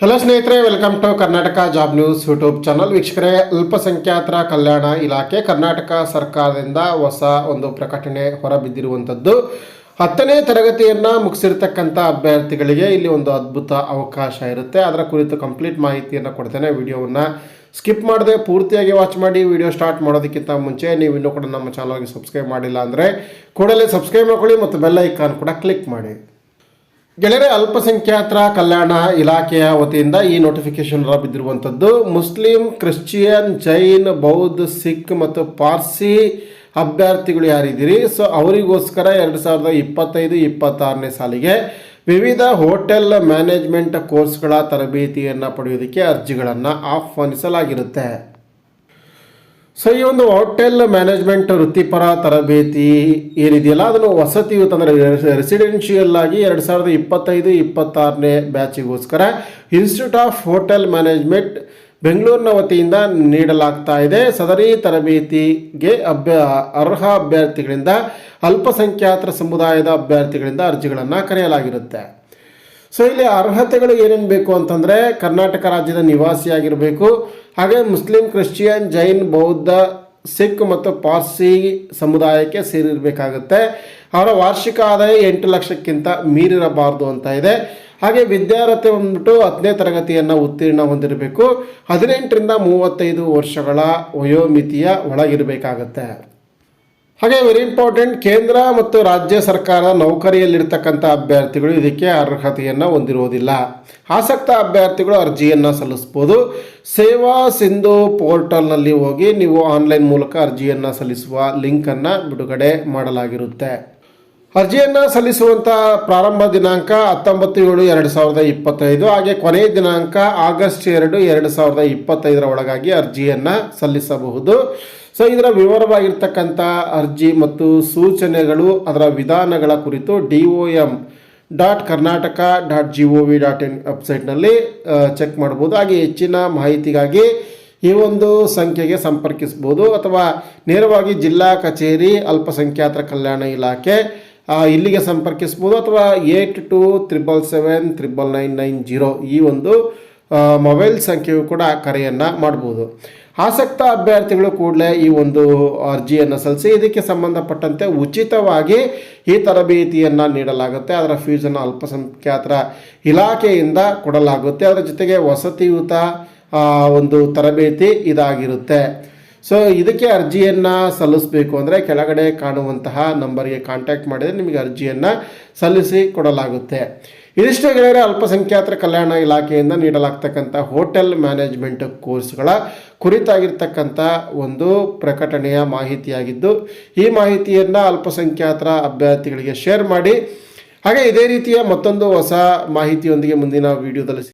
Hello ಸ್ನೇಹಿತರೆ welcome to Karnataka job news YouTube channel ವೀಕ್ಷಕರೇ, ಅಲ್ಪಸಂಖ್ಯಾತರ ಕಲ್ಯಾಣ ಇಲಾಖೆ ಕರ್ನಾಟಕ ಸರ್ಕಾರದಿಂದ ಹೊಸ ಒಂದು ಪ್ರಕಟಣೆ ಹೊರಬಿದ್ದಿರುವಂಥದ್ದು. ಹತ್ತನೇ ತರಗತಿಯನ್ನು ಮುಗಿಸಿರ್ತಕ್ಕಂಥ ಅಭ್ಯರ್ಥಿಗಳಿಗೆ ಇಲ್ಲಿ ಒಂದು ಅದ್ಭುತ ಅವಕಾಶ ಇರುತ್ತೆ. ಅದರ ಕುರಿತು ಕಂಪ್ಲೀಟ್ ಮಾಹಿತಿಯನ್ನು ಕೊಡ್ತೇನೆ. ವಿಡಿಯೋವನ್ನು ಸ್ಕಿಪ್ ಮಾಡದೆ ಪೂರ್ತಿಯಾಗಿ ವಾಚ್ ಮಾಡಿ ವಿಡಿಯೋ ಸ್ಟಾರ್ಟ್ ಮಾಡೋದಕ್ಕಿಂತ ಮುಂಚೆ ನೀವು ಇನ್ನೂ ಕೂಡ ನಮ್ಮ ಚಾನಲ್ಗೆ ಸಬ್ಸ್ಕ್ರೈಬ್ ಮಾಡಿಲ್ಲ ಅಂದರೆ ಕೂಡಲೇ ಸಬ್ಸ್ಕ್ರೈಬ್ ಮಾಡ್ಕೊಳ್ಳಿ ಮತ್ತು ಬೆಲ್ ಐಕಾನ್ ಕೂಡ ಕ್ಲಿಕ್ ಮಾಡಿ. ಗೆಳೆಯರೆ, ಅಲ್ಪಸಂಖ್ಯಾತರ ಕಲ್ಯಾಣ ಇಲಾಖೆಯ ವತಿಯಿಂದ ಈ ನೋಟಿಫಿಕೇಶನ್ ಬಿದ್ದಿರುವಂಥದ್ದು, ಮುಸ್ಲಿಂ, ಕ್ರಿಶ್ಚಿಯನ್, ಜೈನ್, ಬೌದ್ಧ, ಸಿಖ್ ಮತ್ತು ಪಾರ್ಸಿ ಅಭ್ಯರ್ಥಿಗಳು ಯಾರಿದ್ದೀರಿ? ಸೊ ಅವರಿಗೋಸ್ಕರ ಎರಡು ಸಾವಿರದ ಇಪ್ಪತ್ತೈದು, ಇಪ್ಪತ್ತಾರನೇ ಸಾಲಿಗೆ ವಿವಿಧ ಹೋಟೆಲ್ ಮ್ಯಾನೇಜ್ಮೆಂಟ್ ಕೋರ್ಸ್ಗಳ ತರಬೇತಿಯನ್ನು ಪಡೆಯೋದಕ್ಕೆ ಅರ್ಜಿಗಳನ್ನು ಆಹ್ವಾನಿಸಲಾಗಿರುತ್ತೆ. ಸೊ ಈ ಒಂದು ಹೋಟೆಲ್ ಮ್ಯಾನೇಜ್ಮೆಂಟ್ ವೃತ್ತಿಪರ ತರಬೇತಿ ಏನಿದೆಯಲ್ಲ, ಅದನ್ನು ವಸತಿಯುತ ಅಂದರೆ ರೆಸಿಡೆನ್ಷಿಯಲ್ ಆಗಿ ಎರಡು ಸಾವಿರದ ಇಪ್ಪತ್ತೈದು, ಇಪ್ಪತ್ತಾರನೇ ಬ್ಯಾಚಿಗೋಸ್ಕರ ಇನ್ಸ್ಟಿಟ್ಯೂಟ್ ಆಫ್ ಹೋಟೆಲ್ ಮ್ಯಾನೇಜ್ಮೆಂಟ್ ಬೆಂಗಳೂರಿನ ವತಿಯಿಂದ ನೀಡಲಾಗ್ತಾ ಇದೆ. ಸದರಿ ತರಬೇತಿಗೆ ಅಭ್ಯ, ಅರ್ಹ ಅಭ್ಯರ್ಥಿಗಳಿಂದ ಅಲ್ಪಸಂಖ್ಯಾತರ ಸಮುದಾಯದ ಅಭ್ಯರ್ಥಿಗಳಿಂದ ಅರ್ಜಿಗಳನ್ನು ಕರೆಯಲಾಗಿರುತ್ತೆ. ಸೊ ಇಲ್ಲಿ ಅರ್ಹತೆಗಳು ಏನೇನು ಬೇಕು ಅಂತಂದರೆ ಕರ್ನಾಟಕ ರಾಜ್ಯದ ನಿವಾಸಿಯಾಗಿರಬೇಕು ಹಾಗೆ ಮುಸ್ಲಿಂ, ಕ್ರಿಶ್ಚಿಯನ್, ಜೈನ್, ಬೌದ್ಧ, ಸಿಖ್ ಮತ್ತು ಪಾರ್ಸಿ ಸಮುದಾಯಕ್ಕೆ ಸೇರಿರಬೇಕಾಗುತ್ತೆ. ಅವರ ವಾರ್ಷಿಕ ಆದಾಯ ಎಂಟು ಲಕ್ಷಕ್ಕಿಂತ ಮೀರಿರಬಾರ್ದು ಅಂತ ಇದೆ. ಹಾಗೆ ವಿದ್ಯಾರ್ಹತೆ ಬಂದ್ಬಿಟ್ಟು ಹತ್ತನೇ ತರಗತಿಯನ್ನು ಉತ್ತೀರ್ಣ ಹೊಂದಿರಬೇಕು. ಹದಿನೆಂಟರಿಂದ ಮೂವತ್ತೈದು ವರ್ಷಗಳ ವಯೋಮಿತಿಯ ಒಳಗಿರಬೇಕಾಗತ್ತೆ. ಹಾಗೆ ವೆರಿ ಇಂಪಾರ್ಟೆಂಟ್ ಕೇಂದ್ರ ಮತ್ತು ರಾಜ್ಯ ಸರ್ಕಾರ ನೌಕರಿಯಲ್ಲಿರ್ತಕ್ಕಂಥ ಅಭ್ಯರ್ಥಿಗಳು ಇದಕ್ಕೆ ಅರ್ಹತೆಯನ್ನು ಹೊಂದಿರುವುದಿಲ್ಲ. ಆಸಕ್ತ ಅಭ್ಯರ್ಥಿಗಳು ಅರ್ಜಿಯನ್ನು ಸಲ್ಲಿಸ್ಬೋದು ಸೇವಾ ಸಿಂಧು ಪೋರ್ಟಲ್ನಲ್ಲಿ ಹೋಗಿ ನೀವು ಆನ್ಲೈನ್ ಮೂಲಕ ಅರ್ಜಿಯನ್ನು ಸಲ್ಲಿಸುವ ಲಿಂಕನ್ನು ಬಿಡುಗಡೆ ಮಾಡಲಾಗಿರುತ್ತೆ. ಅರ್ಜಿಯನ್ನು ಸಲ್ಲಿಸುವಂಥ ಪ್ರಾರಂಭ ದಿನಾಂಕ ಹತ್ತೊಂಬತ್ತು ಏಳು ಎರಡು ಸಾವಿರದ ಇಪ್ಪತ್ತೈದು ಹಾಗೆ ಕೊನೆಯ ದಿನಾಂಕ ಆಗಸ್ಟ್ ಎರಡು ಎರಡು ಸಾವಿರದ ಇಪ್ಪತ್ತೈದರ ಒಳಗಾಗಿ ಅರ್ಜಿಯನ್ನು ಸಲ್ಲಿಸಬಹುದು. ಸೊ ಇದರ ವಿವರವಾಗಿರ್ತಕ್ಕಂಥ ಅರ್ಜಿ ಮತ್ತು ಸೂಚನೆಗಳು ಅದರ ವಿಧಾನಗಳ ಕುರಿತು D O M dot Karnataka dot G O V dot in ವೆಬ್ಸೈಟ್ನಲ್ಲಿ ಚೆಕ್ ಮಾಡ್ಬೋದು ಹಾಗೆ ಹೆಚ್ಚಿನ ಮಾಹಿತಿಗಾಗಿ ಈ ಒಂದು ಸಂಖ್ಯೆಗೆ ಸಂಪರ್ಕಿಸ್ಬೋದು ಅಥವಾ ನೇರವಾಗಿ ಜಿಲ್ಲಾ ಕಚೇರಿ ಅಲ್ಪಸಂಖ್ಯಾತರ ಕಲ್ಯಾಣ ಇಲಾಖೆ ಇಲ್ಲಿಗೆ ಸಂಪರ್ಕಿಸ್ಬೋದು ಅಥವಾ eight two triple seven triple nine nine zero ಈ ಒಂದು ಮೊಬೈಲ್ ಸಂಖ್ಯೆಯು ಕೂಡ ಕರೆಯನ್ನು ಮಾಡ್ಬೋದು. ಆಸಕ್ತ ಅಭ್ಯರ್ಥಿಗಳು ಕೂಡಲೇ ಈ ಒಂದು ಅರ್ಜಿಯನ್ನು ಸಲ್ಲಿಸಿ, ಇದಕ್ಕೆ ಸಂಬಂಧಪಟ್ಟಂತೆ ಉಚಿತವಾಗಿ ಈ ತರಬೇತಿಯನ್ನು ನೀಡಲಾಗುತ್ತೆ. ಅದರ ಫ್ಯೂಸನ್ನು ಅಲ್ಪಸಂಖ್ಯಾತರ ಇಲಾಖೆಯಿಂದ ಕೊಡಲಾಗುತ್ತೆ. ಅದರ ಜೊತೆಗೆ ವಸತಿಯುತ ಒಂದು ತರಬೇತಿ ಇದಾಗಿರುತ್ತೆ. ಸೊ ಇದಕ್ಕೆ ಅರ್ಜಿಯನ್ನು ಸಲ್ಲಿಸಬೇಕು ಅಂದರೆ ಕೆಳಗಡೆ ಕಾಣುವಂತಹ ನಂಬರ್ಗೆ ಕಾಂಟ್ಯಾಕ್ಟ್ ಮಾಡಿದರೆ ನಿಮಗೆ ಅರ್ಜಿಯನ್ನು ಸಲ್ಲಿಸಿ ಕೊಡಲಾಗುತ್ತೆ. ಇದಿಷ್ಟು ಗೆಳೆಯರ, ಅಲ್ಪಸಂಖ್ಯಾತರ ಕಲ್ಯಾಣ ಇಲಾಖೆಯಿಂದ ನೀಡಲಾಗ್ತಕ್ಕಂಥ ಹೋಟೆಲ್ ಮ್ಯಾನೇಜ್ಮೆಂಟ್ ಕೋರ್ಸ್ಗಳ ಕುರಿತಾಗಿರ್ತಕ್ಕಂಥ ಒಂದು ಪ್ರಕಟಣೆಯ ಮಾಹಿತಿಯಾಗಿದ್ದು, ಈ ಮಾಹಿತಿಯನ್ನು ಅಲ್ಪಸಂಖ್ಯಾತರ ಅಭ್ಯರ್ಥಿಗಳಿಗೆ ಶೇರ್ ಮಾಡಿ, ಹಾಗೆ ಇದೇ ರೀತಿಯ ಮತ್ತೊಂದು ಹೊಸ ಮಾಹಿತಿಯೊಂದಿಗೆ ಮುಂದಿನ ವಿಡಿಯೋದಲ್ಲಿ